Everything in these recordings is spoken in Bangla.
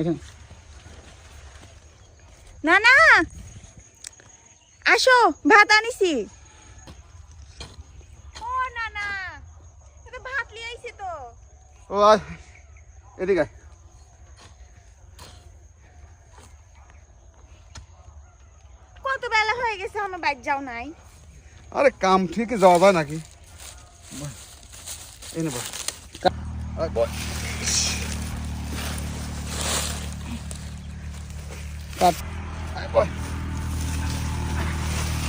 এখানে। না না আসো ভাত আনিছি। ও না না এটা ভাত লিয়ে আইছি তো। ও এদিকে কত বেলা হয়ে গেছে আমার বাইক যাও নাই? আরে কাম ঠিক যাওয়া যায় নাকি? বল। এই নে বল। বল। কাট আয় বল।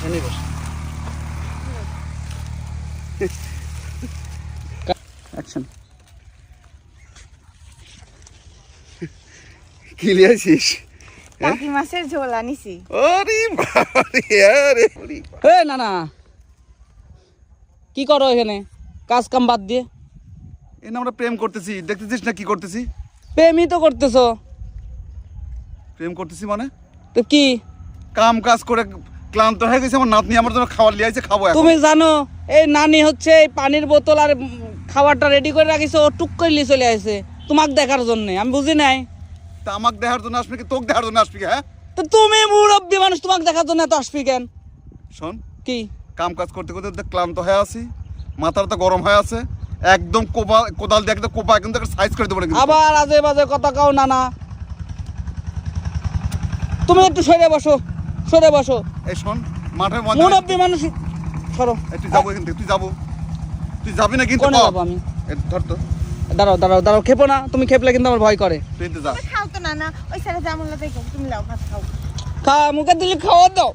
এই নে বস। অ্যাকশন কি লিয়েছিস টাকি মাছের ঝোল আনিছি। আরে বাবারে, আরে ওরে না না। কি করো এখানে? কাজ কাম বাদ দিয়ে। এই না আমরা প্রেম করতেছি। দেখতেছিস না কি করতেছি? প্রেমই তো করতেছো। প্রেম করতেছি মানে? তো কি? কাম কাজ করে ক্লান্ত হয়ে গেছে আমার নাতনি আমার জন্য খাবার লিয়ে আইছে খাব তুমি জানো এই নানি হচ্ছে এই পানির বোতল আর খাবারটা রেডি করে রাখিছে ও টুক করে নিয়ে চলে আসে তোমাক দেখার জন্য আমি বুঝি নাই। তা আমাকে দেখার জন্য আসবি কি তোকে দেখার জন্য আসবি হ্যাঁ? তো তুমি মুরব্বী মানুষ তোমাক দেখার জন্য এত আসবি কেন? শোন কি? কাম কাজ করতে করতে দেখ ক্লান্ত হয়ে আছি মাথাটা তো গরম হয়ে আছে একদম কোপা কোদাল দিয়ে একদম কোপা একদম সাইজ করে দেবো। আবার আজে বাজে কথা কাও না না তুমি একটু সরে বসো সরে বসো। এই শোন মাঠের মধ্যে মুরব্বী মানুষ সরো। তুই যাব এখান থেকে তুই যাব। তুই যাবি না কিন্তু কোনে যাব আমি? ধর তো। দাঁড়াও দাঁড়াও দাঁড়াও খেপো না। তুমি খেপলে কিন্তু আমার ভয় করে। তুই যা। তুমি খাও তো না না। ওই সাইডে জামুলা দেখো তুমি লাও ভাত খাও। খা মুখে দিলে খাওয়া দাও।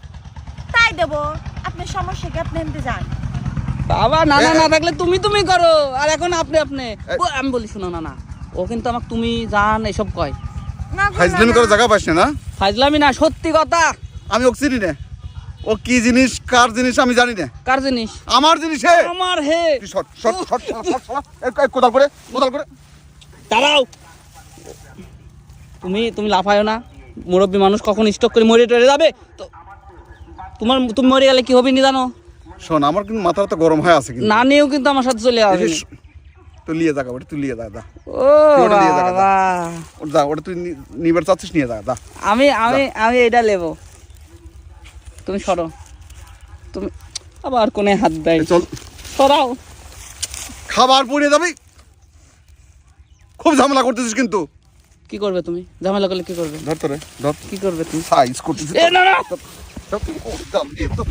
তাই দেবো। আপনার সমস্যা কি? আপনি এমনি যান। বাবা না না না থাকলে তুমি তুমি করো। আর এখন আপনি আপনি। ও, আমি বলি শোনো না না। ও কিন্তু আমাকে তুমি জান এসব কয়। ফাইজলামি না, জায়গা পাস না? না না সত্যি কথা। আমি ওকে চিনি না। ও কি জিনিস কার জিনিস আমি জানি না। কার জিনিস? আমার জিনিস হে। আমার হে। শট শট শট শট শট, শট। এই, এই, কোদাল করে কোদাল করে। দাঁড়াও। তুমি তুমি লাফায়ো না। মুরব্বী মানুষ কখন স্টক করে মরে টরে যাবে? তো তোমার তুমি মরে গেলে কি হবে নি জানো? শোন আমার কিন্তু মাথাটা গরম হয়ে আছে কিন্তু। না নিয়েও কিন্তু আমার সাথে চলে এই যে নিয়ে যা ওটা তুই নিয়ে যা যা ও। বাবা ওটা ওটা তুই নি- নিবার চাচ্ছিস নিয়ে যা যা আমি আমি আমি এটা নেব তুমি সরো তুমি আবার কোনে হাত দেয় চল সরাও খাবার পড়ে যাবি খুব ঝামেলা করতেছিস কিন্তু কি করবে তুমি ঝামেলা করলে কি করবে ধর তোরে ধর কি করবে তুমি সাইজ করতেছিস এ না না দিয়ে, ধর।